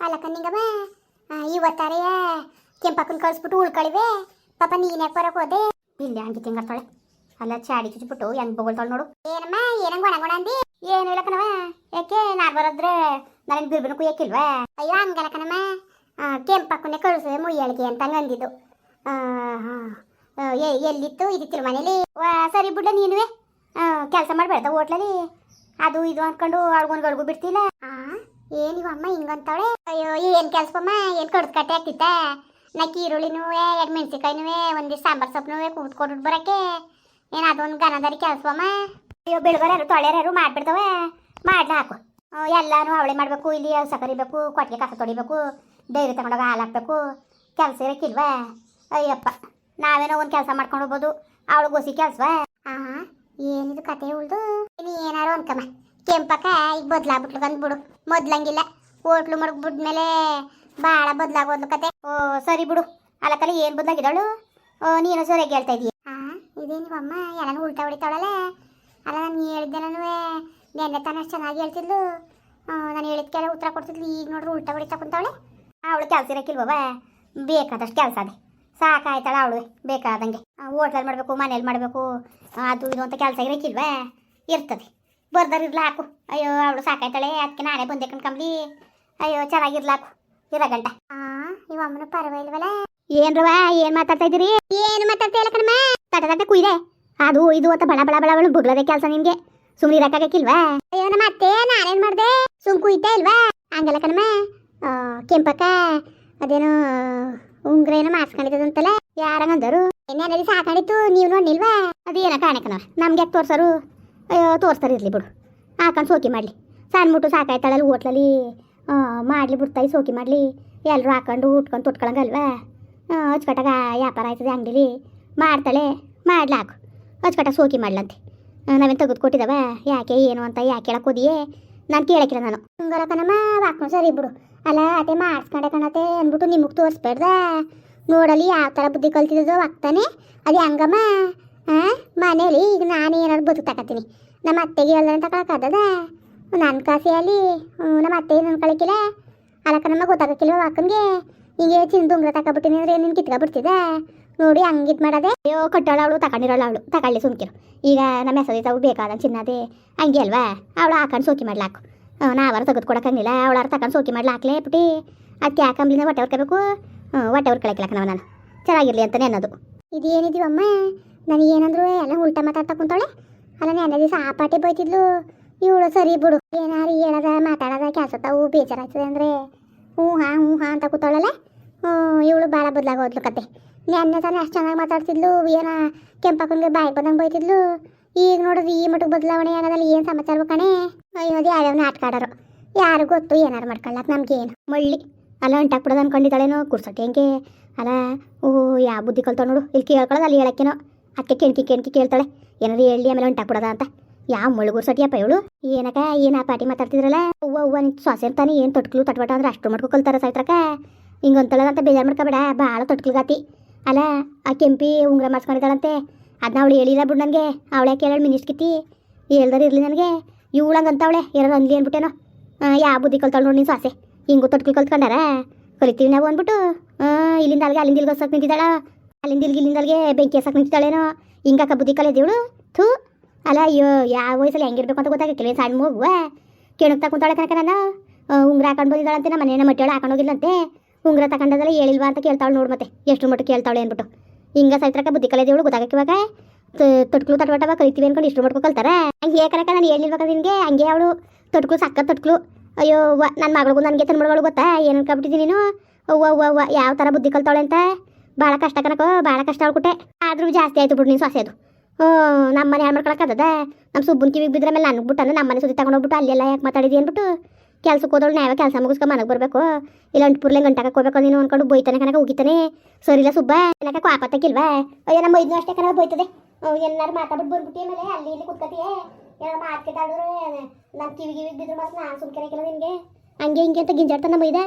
ಅಲ್ಲಕ್ಕ ಕಣ್ಣಿಂಗಮ್ಮ ಇವತ್ತಾರೆಯ ಕೆಂಪಕ್ಕನ ಕಳಿಸ್ಬಿಟ್ಟು ಉಳ್ಕಳಿವೆ ಪಾಪ ನೀನ್ ಯಾಕೆ ಹೋದೆ? ಇಲ್ಲಿ ಹಂಗೆ ತಿಂಗರ್ತಾಳೆ ಅಲ್ಲ ಚಾಡಿ ಚುಚ್ಚಿಬಿಟ್ಟು ಹೆಂಗ್ ಬೊಗಳ್ತಾಳೆ ನೋಡು. ಏನಮ್ಮ ಏನಂಗ ಒಣಗೋಣ ಅಂದಿ? ಏನು ಇಲ್ಲ ಕಣವ ಯಾಕೆ ನಾನ್ ಬರೋದ್ರೆ ನನಗೆ ಬಿರ್ಬಿನ ಕುಯ್ಯಕ್ಕಿಲ್ವಾ? ಅಯ್ಯೋ ಹಂಗಲ್ಲ ಕಣಮ್ಮ. ಕೆಂಪಕ್ಕನ್ನೇ ಕಳಿಸಿದೆ ಮುಯ್ಯಳಿಗೆ ಅಂತ ಅಂದಿದ್ದು ಎ- ಎಲ್ಲಿತ್ತು? ಇದಿತ್ತಿಲ್ಲ ಮನೇಲಿ. ವಾ, ಸರಿ ಬಿಡ್ಲ ನೀನುವೆ. ಕೆಲಸ ಮಾಡಬೇಡ ಹೋಟ್ಲಲ್ಲಿ. ಅದು ಇದು ಅನ್ಕೊಂಡು ಅಳ್ಗೊಂಡ್ಗಳಿಗೂ ಬಿಡ್ತಿಲ್ಲ. ಆ ಏನಿವ ಅಮ್ಮ ಹಿಂಗಂತಾಳೆ ಅಯ್ಯೋ ಏನು ಕೆಲ್ಸಮ್ಮ ಏನು ಕಡ್ದು ಕಟ್ಟೆ ಆಗ್ತಿತ್ತ ನಾ ಈರುಳ್ಳಿನೂ ಎರಡು ಮೆಣಸಿಕಾಯಿನೂ ಒಂದಿಷ್ಟು ಸಾಂಬಾರ್ ಸೊಪ್ಪು ಕೂತ್ಕೊಂಡು ಬರಕ್ಕೆ. ಏನ್ ಅದೊಂದು ಗನದಾರಿ ಕೆಲ್ಸವಮ್ಮ? ಅಯ್ಯೋ ಬೆಳಗಾರು ತೊಳೆಯಾರು ಮಾಡ್ಬಿಡ್ತಾವೆ ಮಾಡ್ಲಾ ಹಾಕು. ಎಲ್ಲಾನು ಅವಳೆ ಮಾಡ್ಬೇಕು ಇಲ್ಲಿ ಸಕರಿಬೇಕು ಕೊಟ್ಟಿಗೆ ಕಸ ತೊಡಿಬೇಕು ಡೈರಿ ತಗೊಂಡೋಗ ಹಾಲು ಹಾಕ್ಬೇಕು. ಕೆಲಸ ಇರಕ್ಕಿಲ್ವಾ ಅಯ್ಯಪ್ಪ ನಾವೇನೋ ಒಂದು ಕೆಲಸ ಮಾಡ್ಕೊಂಡು ಹೋಗ್ಬೋದು. ಅವಳು ಗೊಸಿ ಕೆಲ್ಸವಾ? ಆ ಏನಿದು ಕತೆ ಉಳ್ದು? ನೀ ಏನಾರು ಅನ್ಕಮ್ಮ. ಕೆಂಪಕ್ಕ ಈಗ ಬದ್ಲಾಗ್ಬಿಟ್ಲು ಬಂದ್ಬಿಡು ಮೊದ್ಲಂಗಿಲ್ಲ. ಹೋಟ್ಲು ಮಡಗ್ಬಿಟ್ಮೇಲೆ ಭಾಳ ಬದಲಾಗೋದ್ಲು ಕತೆ. ಓ, ಸರಿ ಬಿಡು. ಅಲ್ಲಕಲ್ಲಿ ಏನು ಬದಲಾಗಿದ್ದಾಳು? ಓ, ನೀನು ಸರಿಯಾಗಿ ಹೇಳ್ತಾ ಇದೀಯ? ಹಾ ಇದೇನು ಅಮ್ಮ ಎಲ್ಲಾನು ಉಲ್ಟಾ ಹೊಡಿತಾಳಲ್ಲ. ಅಲ್ಲ, ನಾನು ಹೇಳಿದ್ದೆ ನಾನು ನೆನ್ನೆ ತಾನ ಚೆನ್ನಾಗಿ ಹೇಳ್ತಿದ್ಲು. ನಾನು ಹೇಳಿದ್ಕೆಲ್ಲ ಉತ್ತರ ಕೊಡ್ತಿದ್ಲು. ಈಗ ನೋಡ್ರಿ ಉಲ್ಟಾ ಹೊಡಿತಾ ಕುಂತಾವಳೆ ಅವಳು ಕೆಲಸ ಇರಕ್ಕಿಲ್ವವ ಬೇಕಾದಷ್ಟು ಕೆಲಸ ಅದೇ. ಸಾಕಾಯ್ತಾಳ ಅವಳು. ಬೇಕಾದಂಗೆ. ಹೋಟ್ಲಲ್ಲಿ ಮಾಡಬೇಕು, ಮನೇಲಿ ಮಾಡಬೇಕು. ಅದು ಇದು ಅಂತ ಕೆಲಸ ಇರಕ್ಕಿಲ್ವಾ ಇರ್ತದೆ. ಬರ್ದಾರ ಇರ್ಲಾಕು. ಅಯ್ಯೋ ಅವಳು ಸಾಕಾಯ್ತಾಳೆ. ಅದಕ್ಕೆ ನಾನೇ ಬಂದೆ ಕಣ್ಕಂಬ್ಲಿ ಅಯ್ಯೋ ಚೆನ್ನಾಗಿರ್ಲಾಕು. ಇರ ಗಂಟ ಇವ ಅಮ್ಮನ ಪರವಾಗಿಲ್ವಲ್ಲ ಏನ್ರವ ಏನ್ ಮಾತಾಡ್ತಾ ಇದ್ರಿ ಏನು ಮಾತಾಡ್ತಾ ಇಲ್ಲ ಕಣಮ್ಮ. ತಟ ತಟ ಕುಯ್ದೆ. ಅದು ಇದು ಅಂತ ಬಳ ಬಳ ಬಳ ಬುಗ್ಲದೆ ಕೆಲಸ ನಿನ್ಗೆ ಸುಮ್ನೆ ಇರಕ್ಕಾಗಕ್ಕಿಲ್ವಾ ಅಯ್ಯೋ ನಮ್ಮ ಅತ್ತೆ ನಾನೇನ್ ಮಾಡ್ದೆ? ಸುಮ್ ಕುಯ್ತಾ ಇಲ್ವಾ? ಹಂಗಲ್ಲ ಕಣಮ್ಮ. ಆ, ಕೆಂಪಕ್ಕ ಅದೇನೋ ಉಂಗ್ರ ಏನೋ ಮಾಡ್ಸ್ಕೊಂಡಿದ್ದದಂತಲ್ಲ ಯಾರಂಗಂದರು? ಎಣ್ಣೆ ಸಾಕಾಣಿತ್ತು ನೀವು ನೋಡ್ನಿಲ್ವಾ ಅದೇನ ಕಾಣಕ್ಕ ನಮ್ಗೆ ಯಾಕೆ ತೋರ್ಸರು? ಅಯ್ಯೋ, ತೋರಿಸ್ತಾರೆ ಇರಲಿ ಬಿಡು. ಹಾಕೊಂಡು ಸೋಕಿ ಮಾಡಲಿ. ಸಣ್ಣ ಮುಟ್ಟು ಸಾಕಾಯ್ತಾಳಲ್ಲಿ ಹೋಟ್ಲಲ್ಲಿ ಮಾಡಲಿ ಬಿಡ್ತಾಯಿ, ಸೋಕಿ ಮಾಡಲಿ. ಎಲ್ಲರೂ ಹಾಕೊಂಡು ಉಟ್ಕೊಂಡು ತೊಟ್ಕೊಳಂಗಲ್ವಾ? ಅಚ್ಕಟ್ಟಾಗ ವ್ಯಾಪಾರ ಆಯ್ತದೆ ಅಂಗಡಿಲಿ. ಮಾಡ್ತಾಳೆ, ಮಾಡ್ಲಿ ಹಾಕು. ಅಚ್ಕಟ್ಟಾಗ ಸೋಕಿ ಮಾಡ್ಲಂತೆ. ನಾವೇನು ತೆಗೆದು ಕೊಟ್ಟಿದ್ದಾವ ಯಾಕೆ, ಏನು ಅಂತ ಯಾಕೆ ಹೇಳಕ್ಕೆ ಹೋದಿಯೇ? ನಾನು ಕೇಳಕ್ಕಿಲ್ಲ ನಾನು. ಹಂಗಾರ ಕಣಮ್ಮ, ವಾಕ್ನು ಸರಿ ಬಿಡು. ಅಲ್ಲ ಅದೇ ಮಾಡಿಸ್ಕೊಂಡೆ ಕಣತೆ ಅಂದ್ಬಿಟ್ಟು ನಿಮಗೆ ತೋರಿಸ್ಬೇಡ್ದ? ನೋಡಲಿ ಯಾವ ಥರ ಬುದ್ಧಿ ಕಲ್ತಿದ್ದೋ ಆಗ್ತಾನೆ ಅದು ಹಂಗಮ್ಮ ಹಾಂ ಮನೇಲಿ ಈಗ ನಾನು ಏನಾದ್ರು ಬದುಕು ನಮ್ಮ ಅತ್ತೆಗೆ ಅಂತ ತಗೊಳಕ್ಕಾಗದ ನನ್ನ ಕಾಸಿ ಅಲ್ಲಿ ನಮ್ಮ ಅತ್ತೆ ನನ್ನ ಕಳಕಿಲ್ಲ ಅಲಕ್ಕ ನಮ್ಮ ಗೊತ್ತಾಗಕ್ಕಿಲ್ವ ಅಕ್ಕನಿಗೆ ಹಿಂಗೆ ಚಿನ್ನ ಉಂಗ್ರ ತಗೊಬಿಟ್ಟಿನಿ ಅಂದ್ರೆ ನಿನ್ ಕಿತ್ಕೊಬಿಡ್ತಿದ್ದೆ ನೋಡಿ ಹಂಗಿದ್ ಮಾಡದೆ. ಅಯ್ಯೋ ಕಟ್ಟಾಳ ಅವಳು, ತಗೊಂಡಿರೋಳು ಅವಳು. ತಗೊಳ್ಳಿ ಸುಮ್ಕಿರು. ಈಗ ನಮ್ಮ ಹೆಸರು ತಾವು ಬೇಕಾದ ಚಿನ್ನದೆ. ಹಂಗೆ ಅಲ್ವಾ? ಅವಳು ಹಾಕೊಂಡು ಸೋಕಿ ಮಾಡ್ಲಾಕು ನಾವಾರ ತೆಗೆದು ಕೊಡಕ್ಕಂಗಿಲ್ಲ ಅವಳಾರ ತಗೊಂಡು ಸೋಕಿ ಮಾಡ್ಲಾಕ್ಲೇ ಬಿಟ್ಟು ಅದಕ್ಕೆ ಯಾಕಂಬ್ಲಿನ ಹೊಟ್ಟೆ ಹೊರ್ಕೋಬೇಕು ಹೊಟ್ಟೆ ಹೊರ್ಕೊಳಕ್ಕಿಲ್ಲ ನಾವು ನಾನು. ಚೆನ್ನಾಗಿರ್ಲಿ ಅಂತಲೇ ಅನ್ನೋದು. ಇದೇನಿದೀವಮ್ಮ? ನನಗೆ ಏನಂದ್ರು ಎಲ್ಲ ಉಲ್ಟಾ ಮಾತಾಡ್ತಾ ಕುಂತಾಳೆ ಅಲ್ಲ ನೆನ್ನೆ ದಿವಸ ಆ ಪಾಟಿ ಬೈತಿದ್ಲು. ಇವಳು ಸರಿ ಬಿಡು. ಏನಾರು ಹೇಳದ, ಮಾತಾಡದ ಹೂ ಬೇಜಾರಾಗ್ತದೆ ಅಂದರೆ. ಹ್ಞೂ ಹಾ ಹ್ಞೂ ಹಾ ಅಂತ ಕೂತಾಳಲ್ಲ? ಹ್ಞೂ, ಇವಳು ಭಾಳ ಬದಲಾಗೋದ್ಲು ಕತೆ. ನೆನ್ನೆ ತಾನೇ ಅಷ್ಟು ಚೆನ್ನಾಗಿ ಮಾತಾಡ್ತಿದ್ಲು, ಏನ ಕೆಂಪಕ್ಕನಿಗೆ ಬಾಯಿ ಬಂದಂಗೆ ಬೈತಿದ್ಲು. ಈಗ ನೋಡಿದ್ರೆ ಈ ಮಟ್ಟಿಗೆ ಬದಲಾವಣೆ ಆಗೋದಲ್ಲಿ, ಏನು ಸಮಾಚಾರ ಕಣೆ? ಅಯ್ಯೋ, ಅದು ಯಾವ್ಯಾವ ನಾಟಕ ಆಡೋರು ಯಾರು ಗೊತ್ತು ಏನಾರು ಮಾಡ್ಕೊಳ್ಳಕ್ ನಮ್ಗೆ ಏನು ಮಳ್ಳಿ. ಅಲ್ಲ ಅಂಟಾಕ್ಬಿಡೋದು ಅನ್ಕೊಂಡಿದ್ದಾಳೇನೋ ಕುರ್ಸಟ್ಟೆ ಹೆಂಗೆ? ಅಲ್ಲ, ಓಹ್ ಯಾವ ಬುದ್ಧಿ ಕಲ್ತಾವ ನೋಡು. ಇಲ್ಲಿ ಕೇಳ್ಕೊಳ್ಳೋದು ಅಲ್ಲಿ ಹೇಳಕ್ಕೇನೋ. ಅದಕ್ಕೆ ಕೆಣ್ಕಿ ಕೆಣ್ಕಿ ಕೇಳ್ತಾಳೆ. ಏನಾರು ಹೇಳಿ ಆಮೇಲೆ ಹೊಂಟಾಕ್ಬಿಡೋದ ಅಂತ? ಯಾವ ಮುಳುಗುರ್ ಸಟಿಯಪ್ಪ ಇವಳು? ಏನಕ ಏನ ಪಾಟಿ ಮಾತಾಡ್ತಿದ್ರಲ್ಲ? ಅವ್ವ ಅವ್ವ ನಿಂತು ಸೊಸೆ ಅಂತಾನೆ ಏನು ತೊಟ್ಕಲು ತಟ್ಬಾಟ ಅಂದ್ರೆ ಅಷ್ಟು ಮಾಡ್ಕೊ ಕಲ್ತಾರ ಸಾಯ್ತ್ರಕ ಹಿಂಗಂತಳ ಅಂತ ಬೇಜಾರು ಮಾಡ್ಕೋಬೇಡ ಭಾಳ ತೊಟ್ಕಲ್ಗಾತಿ. ಅಲ್ಲ, ಆ ಕೆಂಪಿ ಉಂಗ್ರ ಮಾಡ್ಸ್ಕೊಂಡಿದ್ದಾಳಂತೆ. ಅದನ್ನ ಅವಳು ಹೇಳಿಲ್ಲ ಬಿಡು ನನಗೆ. ಅವಳೆ ಕೇಳೋಳು ಮಿನಿಸ್ಕಿತಿ ಹೇಳ್ದಾರ ಇರಲಿ ನನಗೆ. ಇವಳಂಗಂತವಳೆ ಏನಾರು ಅಂದ್ಲಿ ಅಂದ್ಬಿಟ್ಟೇನೋ ಯಾವ ಬುದ್ಧಿ ಕಲ್ತಾಳು ನೋಡಿ ನೀನು ಸೊಸೆ. ಹಿಂಗೂ ತೊಟ್ಕಲ್ ಕಲ್ತ್ಕೊಂಡಾರ? ಕಲಿತೀವಿ ನಾವು ಅಂದ್ಬಿಟ್ಟು ಇಲ್ಲಿಂದ ಅಲ್ಲಿಗೆ ಅಲ್ಲಿಂದ ಇಲ್ಲಿಗೆ ಹೊಸಕ್ ನಿಂತಿದ್ದಾಳ. ಅಲ್ಲಿಂದ ಇಲ್ಲಿಗೆ ಇಲ್ಲಿಂದ ಅಲ್ಲಿಗೆ ಬೆಂಕಿ ಹಸಕ್ ನಿಂತಿದ್ದಾಳೇನೋ. ಹಿಂಗಾಕ ಬುದ್ಧಿ ಕಲಿದೀವಳು ಥೂ. ಅಲ್ಲ, ಅಯ್ಯೋ, ಯಾವ ವಯಸ್ಸಲ್ಲಿ ಹೆಂಗಿರ್ಬೇಕು ಅಂತ ಗೊತ್ತಾಗ ಕೆಲವೇ ಸಣ್ಣ ಮಗುವ ಕೇಳಕ್ ತಗೊಂತಾಳೆ ಕನಕ ಉಂಗ್ರ ಹಾಕೊಂಡು ಬಂದಿದ್ದಾಳಂತೆ, ನಮ್ಮ ಮನೇನ ಮಟ್ಟೆಯೊಳ ಹಾಕೊಂಡು ಹೋಗಿಲ್ಲಂತೆ ಉಂಗ್ರ ತಗೊಂಡದಲ್ಲ ಹೇಳಿಲ್ವಾ ಅಂತ ಕೇಳ್ತಾಳೆ ನೋಡು ಮತ್ತೆ. ಎಷ್ಟು ಮಟ್ಟು ಕೇಳ್ತಾಳೆ ಅಂದ್ಬಿಟ್ಟು. ಹಿಂಗ ಸೈತ್ರಕ ಬುದ್ಧಿ ಕಲಿದೇವಳು ಗೊತ್ತಾಗಕ್ಕೆ ಇವಾಗ. ತೊಟ್ಕಲು ತಟ್ಬಟವ ಕಲಿತೀವಿ ಅನ್ಕೊಂಡು ಇಷ್ಟು ಮಟ್ಕೋ ಕಲ್ತಾರೆ. ಹಂಗೆ ಕನಕ ನಾನು ಹೇಳಿಲ್ವಾಗ ನಿನಗೆ? ಹಂಗೆ ಅವಳು. ತೊಟ್ಕಲು ಸಕ್ಕ ತೊಟ್ಕಲು ಅಯ್ಯೋ ನನ್ನ ಮಗಳಿಗೂ ನನಗೆ ತನ್ನ ಮಗಳು ಗೊತ್ತಾ? ಏನು ಅನ್ಕೊಬಿಟ್ಟಿದ್ದೀನಿ ನೀನು? ಅವ್ವ ಅವ್ವ ಯಾವ ಥರ ಬುದ್ಧಿ ಕಲ್ತಾಳೆ ಅಂತ? ಭಾಳ ಕಷ್ಟ ಕನಕ ಭಾಳ ಕಷ್ಟ ಆಳ್ಕೊಟ್ಟೆ ಆದರೂ ಜಾಸ್ತಿ ಆಯ್ತು ಬಿಡು ನೀನು ಸೊಸೆದು. ಹ್ಞೂ ನಮ್ಮ ಮನೆ ಮಾಡ್ಕೊಳಕ್ಕದ ನಮ್ಮ ಸುಬ್ಬನ್ ಕಿವಿಗೆ ಬಿದ್ದರೆ ಮೇಲೆ ನನಗೆ ಬಿಟ್ಟು ನಮ್ಮ ಮನೆ ಸುದ್ದಿ ತಗೊಂಡೋಗ್ಬಿಟ್ಟು ಅಲ್ಲೆಲ್ಲ ಯಾಕೆ ಮಾತಾಡಿದಿ ಅಂದ್ಬಿಟ್ಟು ಕೆಲ್ಸಕ್ಕೆ ಹೋದಳು ನಾವೇ ಕೆಲಸ ಮುಗಿಸ್ಕೊಂಡು ಮನೆಗೆ ಬರಬೇಕು. ಇಲ್ಲ ಅಂಟ್ಪುರ್ಲೆ ಗಂಟಾಕ ಹೋಗ್ಬೇಕು ನೀನು ಅನ್ಕೊಂಡು ಬೈತಾನೆ ಕನಕ ಹೋಗಿತಾನೆ ಸರಿಲ್ಲ ಸುಬ್ಬ ಏನಕ ಕ್ವಾಪತ್ತಕ್ಕಿಲ್ವಾ ಅಯ್ಯೋ, ನಮ್ಮ ಇದನ್ನು ಅಷ್ಟೇ ಕನಕ ಬೈತದೆ. ಎಲ್ಲರೂ ಮಾತಾಡ್ಬಿಟ್ಟು ಬಂದ್ಬಿಟ್ಟಿ ಮೇಲೆ ಅಲ್ಲಿ ಇಲ್ಲಿ ಕುತ್ಕತಿಯೇ. ಏನೋ ಮಾತ್ಕೆತಾಡಿದ್ರೆ ನನ್ನ ಕಿವಿ ಕಿವಿಗೆ ಬಿದ್ರು ಮತ್ತೆ ನಾನು ಸುಮ್ಕೆ ನಿನಗೆ. ಹಂಗೆ ಹಿಂಗೆ ಅಂತ ಗಿಂಜಾಡ್ತಾನೆ ನಮ್ಮ ಇದೆ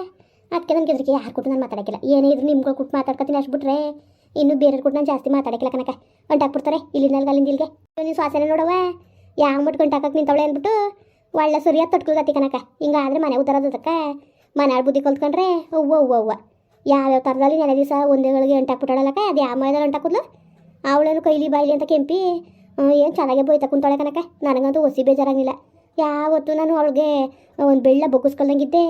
ಅದಕ್ಕೆ ನನಗೆ ಹೆದರಿಕೆ ಯಾರು ಕೊಟ್ಟು ನಾನು ಮಾತಾಡಕ್ಕಿಲ್ಲ. ಏನೇ ಇದ್ರು ನಿಮ್ಗಳು ಕೊಟ್ಟು ಮಾತಾಡ್ಕೊತೀನಿ ಅಷ್ಟು ಬಿಟ್ರೆ ಇನ್ನು ಬೇರೆ ಕೊಟ್ಟು ನಾನು ಜಾಸ್ತಿ ಮಾತಾಡಕ್ಕಿಲ್ಲ ಕನಕ ಹೊಂಟಾಕ್ಬಿಡ್ತಾರೆ ಇಲ್ಲಿಂದ ಅಲ್ಲಿಂದ ಇಲ್ಲಿಗೆ ನೀನು ಶ್ವಾಸನೆ ನೋಡವ ಯಾವ ಮಟ್ಟು ಗಂಟಾಕಕ್ಕೆ ನಿಂತವಳೆ ಅಂದ್ಬಿಟ್ಟು ಒಳ್ಳೆ ಸರಿಯಾದ ತಟ್ಕೊಳ್ಗತಿ ಕನಕ ಹಿಂಗಾದ್ರೆ ಮನೆ ಉದ್ದಾರದಕ್ಕ ಮನಾಳ್ ಬುದ್ಧಿ ಕಲ್ತ್ಕೊಂಡ್ರೆ ಅವ್ವ ಅವ್ವ ಅವ್ವ. ಯಾವ್ಯಾವ ಥರದಲ್ಲಿ ನೆಲೆ ದಿವಸ ಒಂದೇಗಳಿಗೆ ಎಂಟಾಕ್ಬಿಟ್ಟಾಳಲ್ಲಕ ಅದು ಯಾವ ಮನೆಯಲ್ಲಿ ಎಂಟಾಕುದ್ಲು ಅವಳೇನು ಕೈಲಿ ಬಾಯಿಲಿ ಅಂತ ಕೆಂಪಿ ಏನು ಚೆನ್ನಾಗೆ ಬೋಯ್ತಾ ಕುಂತಾಳೆ ಕನಕ ನನಗಂತೂ ಒಸಿ ಬೇಜಾರಾಗಿಲ್ಲ ಯಾವತ್ತು ನಾನು ಅವಳಿಗೆ ಒಂದು ಬೆಳ್ಳ ಬೊಗ್ಗಿಸ್ಕೊಳ್ದಂಗಿದ್ದೆ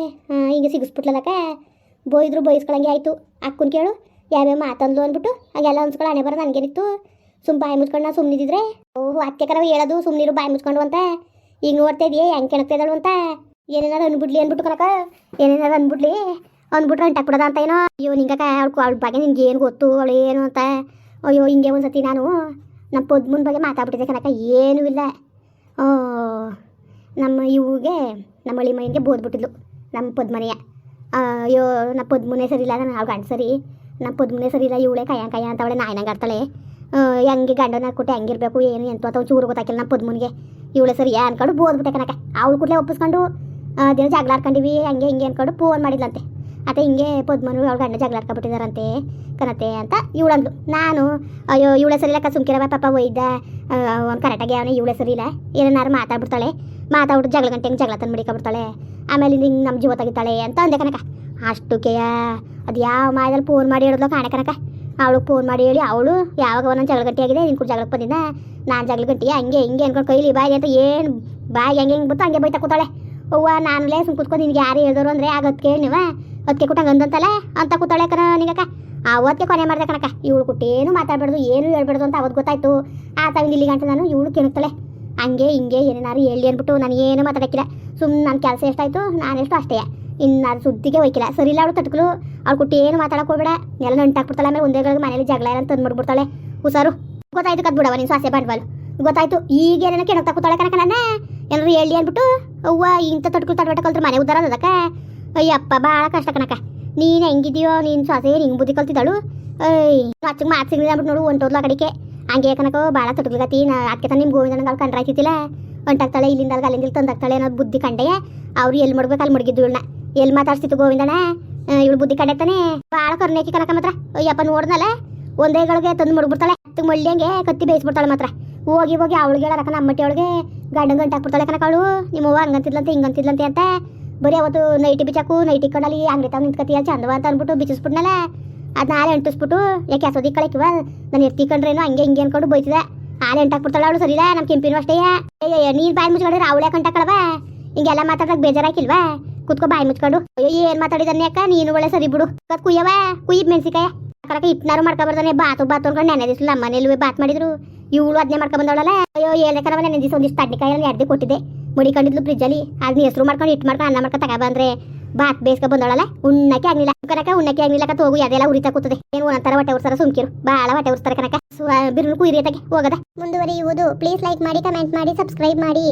ಹಿಂಗೆ ಸಿಗಿಸ್ಬಿಟ್ಲಲ್ಲಕ ಬೋಯಿದ್ರು ಬೈಸ್ಕೊಳಂಗೆ ಆಯಿತು. ಅಕ್ಕನ ಕೇಳು, ಯಾವ್ಯಾವ ಮಾತಂದ್ಲು ಅಂದ್ಬಿಟ್ಟು, ಹಾಗೆಲ್ಲ ಅನ್ಸ್ಕೊಳ್ಳೋ ಹಣೆ ಬರ ನನಗೇನಿತ್ತು. ಸುಮ್ಮ ಬಾಯಿ ಮುಚ್ಕೊಂಡು ನಾನು ಸುಮ್ಮನಿದ್ರೆ ಓಹೋ, ಅತ್ತೆ ಕರವ ಹೇಳೋದು ಸುಮ್ಮನಿರು ಬಾಯಿ ಮುಚ್ಕೊಂಡು ಅಂತ. ಈಗ ನೋಡ್ತಾ ಇದೆಯೇ ಹೆಂಗೆ ಕೆಣಕ್ತಾ ಇದ್ದಾಳು ಅಂತ. ಏನೇನಾರು ಅನ್ಬಿಡ್ಲಿ ಅಂದ್ಬಿಟ್ಟು ಕನಕ ಏನೇನಾರು ಅನ್ಬಿಡ್ಲಿ. ಅಂದ್ಬಿಟ್ರೆ ಅಂಟಾಕ್ಬಿಡೋದ ಅಂತ ಏನೋ. ಅಯ್ಯೋ, ನಿಂಗಕ್ಕ, ಅವ್ಳು ಅವ್ಳ ಬಗ್ಗೆ ನಿನ್ಗೆ ಏನು ಗೊತ್ತು, ಅವಳು ಏನು ಅಂತ. ಅಯ್ಯೋ, ಹಿಂಗೆ ಒಂದ್ಸತಿ ನಾನು ನಮ್ಮ ಪದ್ಮನ ಬಗ್ಗೆ ಮಾತಾಡ್ಬಿಟ್ಟಿದ್ದೆ ಕನಕ ಏನೂ ಇಲ್ಲ. ನಮ್ಮ ಇವ್ಗೆ, ನಮ್ಮ ಹಳ್ಳಿ ಮನೆಗೆ ಬೋದ್ಬಿಟ್ಟಿದ್ಲು ನಮ್ಮ ಪದ್ಮನೆಯ ಅಯ್ಯೋ, ನಮ್ಮ ಪದ್ಮನೆ ಸರಿ ಇಲ್ಲ ನಾನು ಅವ್ಳು ಗಂಡ ಸರಿ ನಮ್ಮ ಪದ್ಮನೆ ಸರಿ ಇಲ್ಲ ಇವಳೆ ಕಯ್ಯ ಕಯ್ಯ ಅಂತ ಅವಳೆ ನಾಯಿನಂಗೆ ಆಡ್ತಾಳೆ. ಹೆಂಗೆ ಗಂಡನ ಕೊಟ್ಟು ಹೆಂಗಿರ್ಬೇಕು ಏನು ಎಂತ ಅಥವಾ ಚೂರು ಗೊತ್ತಾಕಿಲ್ಲ ನಮ್ಮ ಪದ್ಮನಿಗೆ. ಇವಳೆ ಸರಿ ಅನ್ಕೊಂಡು ಬೋದ್ಬಿಟ್ಟೆ ಕನಕ ಅವಳು ಕೂಡಲೇ ಒಪ್ಪಿಸ್ಕೊಂಡು ದಿನ ಜಗಳ ಆಡ್ಕೊಂಡಿವಿ, ಹಂಗೆ ಹಿಂಗೆ ಅನ್ಕೊಂಡು ಫೋನ್ ಮಾಡಿದ್ಲಂತೆ. ಅತ್ತೆ ಹಿಂಗೆ ಪದ್ಮನು ಅವ್ಳ ಗಂಡ ಜಗಳ ಆಡ್ಕೊಬಿಟ್ಟಿದಾರಂತೆ ಕನತೆ ಅಂತ ಇವಳಂದ್ಲು. ನಾನು, ಅಯ್ಯೋ, ಇವಳ ಸರಿ ಇಲ್ಲ ಸುಮ್ಕಿರವ ಪಾಪ ಒಯ್ದ ಅವ್ನು ಕರೆಕ್ಟಾಗಿ ಅವನೇ ಇವಳ ಸರಿ ಇಲ್ಲ ಏನಾರು ಮಾತಾಡ್ಬಿಡ್ತಾಳೆ. ಮಾತಾಡ್ಬಿಟ್ಟು ಜಗಳ ಗಂಟೆ ಜಗಳ ತಂದು ಮಡಿಕೊಬಿಡ್ತಾಳೆ. ಆಮೇಲೆ ಹಿಂಗೆ ನಮ್ಮ ಜೀವ ತೆಗಿತಾಳೆ ಅಂತ ಅಂದೆ ಕನಕ. ಅಷ್ಟಕ್ಕೆಯ ಅದು ಯಾವ ಮಾಯದಲ್ಲಿ ಫೋನ್ ಮಾಡಿ ಹೇಳಿದ್ಲು ಕಾಣೆ ಕನಕ. ಅವಳು ಫೋನ್ ಮಾಡಿ ಹೇಳಿ, ಅವಳು ಯಾವಾಗ ಒಂದೊಂದು ಜಗಳ ಗಂಟೆ ಆಗಿದೆ, ನಿನ್ ಕೂಡ ಜಗಳಕ್ಕೆ ಬಂದಿದ್ದ ನಾನು ಜಗಳ ಗಂಟೆಯ ಹಂಗೆ, ಹಿಂಗೆ ಅನ್ಕೊಂಡು ಕೈಲಿ ಬಾಯಿ ಅಂತ ಏನು ಬಾಯಿ, ಹಂಗೆ ಹಿಂಗೆ ಬತ್ತು, ಹಂಗೆ ಬೈತಾ ಕೂತಾಳೆ. ಅವ್ವ ನಾನುಲೇ ಸುಮ್ ಕೂತ್ಕೊಂಡು ನಿನ್ಗೆ ಯಾರು ಹೇಳಿದ್ರು ಅಂದರೆ ಆಗತ್ತೆ ಕೇಳಿ ನೀವ. ಅದಕ್ಕೆ ಕುಟ್ಟಂಗೆ ಅಂದಂತಲ್ಲ ಅಂತ ಕೂತಾಳೆ ಕಣ ನಿಗಕ್ಕ. ಅವತ್ತಿಗೆ ಕೊನೆ ಮಾಡಿದೆ ಕಣಕ ಇವಳು ಕುಟ್ಟೇನು ಮಾತಾಡಬಾರ್ದು, ಏನು ಹೇಳ್ಬಾರ್ದು ಅಂತ ಅವತ್ತು ಗೊತ್ತಾಯ್ತು. ಆ ತಂಗಿ ಇಲ್ಲಿ ನಾನು ಇವಳು ಕೆಣಕ್ತಾಳೆ ಹಂಗೆ ಹಿಂಗೆ ಏನೇನಾರು ಹೇಳಿ ಅಂದ್ಬಿಟ್ಟು ನಾನು ಏನು ಮಾತಾಡಕ್ಕಿಲ್ಲ. ಸುಮ್ಮನೆ ನನ್ನ ಕೆಲಸ ಎಷ್ಟಾಯ್ತು ನಾನೆಷ್ಟು ಅಷ್ಟೇ. ಇನ್ನು ಅದು ಸುದ್ದಿಗೆ ಹೋಯ್ಕಿಲ್ಲ. ಸರಿ ಇಲ್ಲ ಅವಳು ತಟ್ಕಲು ಅವ್ಳು ಕುಟ್ಟಿ ಏನು ಮಾತಾಡಕ್ ಹೋಗ್ಬೇಡ. ಎಲ್ಲ ನಂಟಾಕ್ಬಿಡ್ತಾಳೆ ಆಮೇಲೆ ಒಂದೇ ಮನೇಲಿ ಜಗಳ ಏನಂತ ತಂದು ಮಾಡ್ಬಿಡ್ತಾಳೆ. ಹುಷಾರು. ಗೊತ್ತಾಯ್ತು ಕದ್ ಬಿಡವ ನೀನು ಸ್ವಾಸೆ ಬಂಡ್ವಾಲು ಗೊತ್ತಾಯ್ತು. ಈಗ ಏನೇನೋ ಕೆಣಕ್ತಾ ಕೂತಾಳೆ ಕಣಕ ನನ್ನ ಎಲ್ಲರೂ ಹೇಳಿ ಅಂದ್ಬಿಟ್ಟು ಅವ್ವ, ಇಂಥ ತಟ್ಕಲು ತಟ್ಬಿಟ್ಟ ಕಲ್ತ್ರೆ ಮನೆ ಉದ್ದಾರ ಅದಕ್ಕೆ ಅಯ್ಯಪ್ಪ ಭಾಳ ಕಷ್ಟ ಕಣಕ ನೀನು ಹೆಂಗಿದೀಯೋ ನೀನು ಸೊಸೆ ಹಿಂಗೆ ಬುದ್ಧಿ ಕಲ್ತಿದ್ದಾಳು. ಅಯ್ಯ ಅಚ್ಚಗೆ ಮಾತು ಸಿಗ್ಲಿಲ್ಲ ಅಂದ್ಬಿಟ್ಟು ನೋಡು ಹೊಂಟೋದ್ಲ ಆ ಕಡೆಗೆ. ಹಂಗೆ ಕನಕ ಭಾಳ ತಟ್ಕಲ್ಗತಿ ನಾ ಅದಕ್ಕೆ ತಾನು ನಿಮ್ಮ ಗೋವಿಂದನ ಕಂಡ್ರೆ ಕಂಡ್ರಾಯ್ತಿಲ್ಲ ಒಂಟಾಗ್ತಾಳೆ ಇಲ್ಲಿಂದ ಅಲ್ಲಿ ಅಲ್ಲಿಂದ ತಂದಾಗ್ತಾಳೆ ಅನ್ನೋದು ಬುದ್ಧಿ ಕಂಡೆ. ಅವ್ರು ಎಲ್ಲಿ ಮಾಡ್ಬೇಕು ಅಲ್ಲಿ ಮಡಗಿದ್ದು ಇವಳನ್ನ. ಎಲ್ಲಿ ಮಾತಾಡ್ಸಿತ್ತು ಗೋವಿಂದನ ಇವಳು ಬುದ್ಧಿ ಕಂಡಾಗ್ತಾನೆ ಭಾಳ ಕರ್ನೇಕಿ ಕನಕ ಮಾತ್ರ. ಅಯ್ಯಪ್ಪ ನೋಡ್ದಲ್ಲ ಒಂದೇ ಗಳಿಗೆ ತಂದು ಮಡ್ಬಿಡ್ತಾಳೆ. ಮಳ್ಳಿ ಮಳ್ಳಿಯಂಗೆ ಕತ್ತಿ ಬೇಯಿಸ್ಬಿಡ್ತಾಳೆ ಮಾತ್ರ. ಹೋಗಿ ಹೋಗಿ ಅವಳಿಗೆ ಹೇಳಕ್ಕ ನಮ್ಮ ಮಟ್ಟಿ ಅವಳಿಗೆ ಗಂಡಂಗೆ ಗಂಟು ಹಾಕ್ಬಿಡ್ತಾಳೆ ಕನಕ ಅವಳು. ನಿಮ್ಮವ್ವ ಹಂಗಂತಿದ್ಲಂತೆ, ಹಿಂಗಂತಿದ್ಲಂತೆ ಅಂತ. ಬರೀ ಅವತ್ತು ನೈಟಿ ಬಿಚ್ಚಾಕು ನೈಟಿ ಕಡಲಿ ಅಂಗಡಿ ತಾವ್ ನಿಂತ್ಕತಿಯ ಚಂದವ ಅಂತ ಅಂದ್ಬಿಟ್ಟು ಬಿಚ್ಚಿಸ್ಬಿಟ್ನಲ್ಲ ಅದನ್ನ ನಾಳೆ ಅಂಟಿಸ್ಬಿಟ್ಟು, ಯಾಕೆ ಹಸೋದಿ ಕಳಕಿವ? ನಾನು ಎತ್ತಿಕೊಂಡ್ರೇನು ಹಂಗೆ ಹಿಂಗೆ ಅನ್ಕೊಂಡು ಬೈತಿದೆ. ಎಂಟಾಕ್ ಬಿಡ್ತಾಳ ಅವಳು ಸರಿಲ್ಲ ನಮ್ಮ ಕೆಂಪಿನ ಅಷ್ಟೇ. ನೀನ್ ಬಾಯಿ ಮುಚ್ಕೊಂಡ್ರೆ ಅವಳೆ ಕಂಟಾಕಳವ ಹಿಂಗೆಲ್ಲ ಮಾತಾಡಕ್ ಬೇಜಾರಾಕಿಲ್ವಾ ಕುತ್ಕೊ ಬಾಯಿ ಮುಚ್ಕೊಂಡು. ಅಯ್ಯೋ, ಏನ್ ಮಾತಾಡಿದಾನೆ ಅಕ್ಕ? ನೀನು ಒಳ್ಳೆ ಸರಿ ಬಿಡು. ಕತ್ ಕುಯ್ಯವ? ಕುಯ್ಯ್ ಮೆಣಸಿಕಾಯ ಕರಕ ಇಟ್ನಾರು ಮಾಡ್ಕೊಬಾರ್ದಾನೆ ಬಾತು ಬಾತು ಅನ್ಕೊಂಡು ನೆನೆ ದಿವಸ ನಮ್ಮ ಮನೇಲಿ ಬಾತ್ ಮಾಡಿದ್ರು. ಇವಳು ಅದನ್ನೇ ಮಾಡ್ಕೊಂಡ್ ಬಂದವಳಲ್ಲ. ಅಯ್ಯೋ ಕರವ ನೆನೆ ದಿವಸ ಒಂದಿಷ್ಟು ತಡ್ಡಿಕಾಯಲ್ಲಿ ಎರಡೇ ಕೊಟ್ಟಿದ್ದೆ. ಮುಡಿಕೊಂಡಿದ್ಲು ಫ್ರಿಜ್ಜಲ್ಲಿ ಅದನ್ನ ಹೆಸರು ಮಾಡ್ಕೊಂಡು ಇಟ್ಟು ಮಾಡ್ಕೊಂಡು ಅನ್ನ ಮಾಡ್ಕೊಂಡು ತಗೊಬಂದ್ರೆ ಬಾತ್ ಬೇಸ್ಕ ಬಂದೋಳಲ್ಲ. ಉಣ್ಣಕ್ಕೆ ಆಗ್ಲಿಲ್ಲ. ಕನಕ ಉಣ್ಣಕ್ಕೆ ಆಗ್ಲಿಲ್ಲ ಕತ್ ಹೋಗು, ಅದೆಲ್ಲ ಉರಿತಾ ಕೂತದೆ. ಏನು ಒಂಥರ ಹೊಟ್ಟೆ ಉರ್ಸಾರ ಸುಮ್ಕಿರು. ಬಾಳ ಹೊಟ್ಟೆ ಉರ್ಸ್ತಾರೆ ಕನಕ ಬಿರುನು ಕುಯ್ರಿಯತಾಗೆ ಹೋಗದ. ಮುಂದುವರಿಯುವುದು. ಪ್ಲೀಸ್ ಲೈಕ್ ಮಾಡಿ ಕಮೆಂಟ್ ಮಾಡಿ ಸಬ್ಸ್ಕ್ರೈಬ್ ಮಾಡಿ.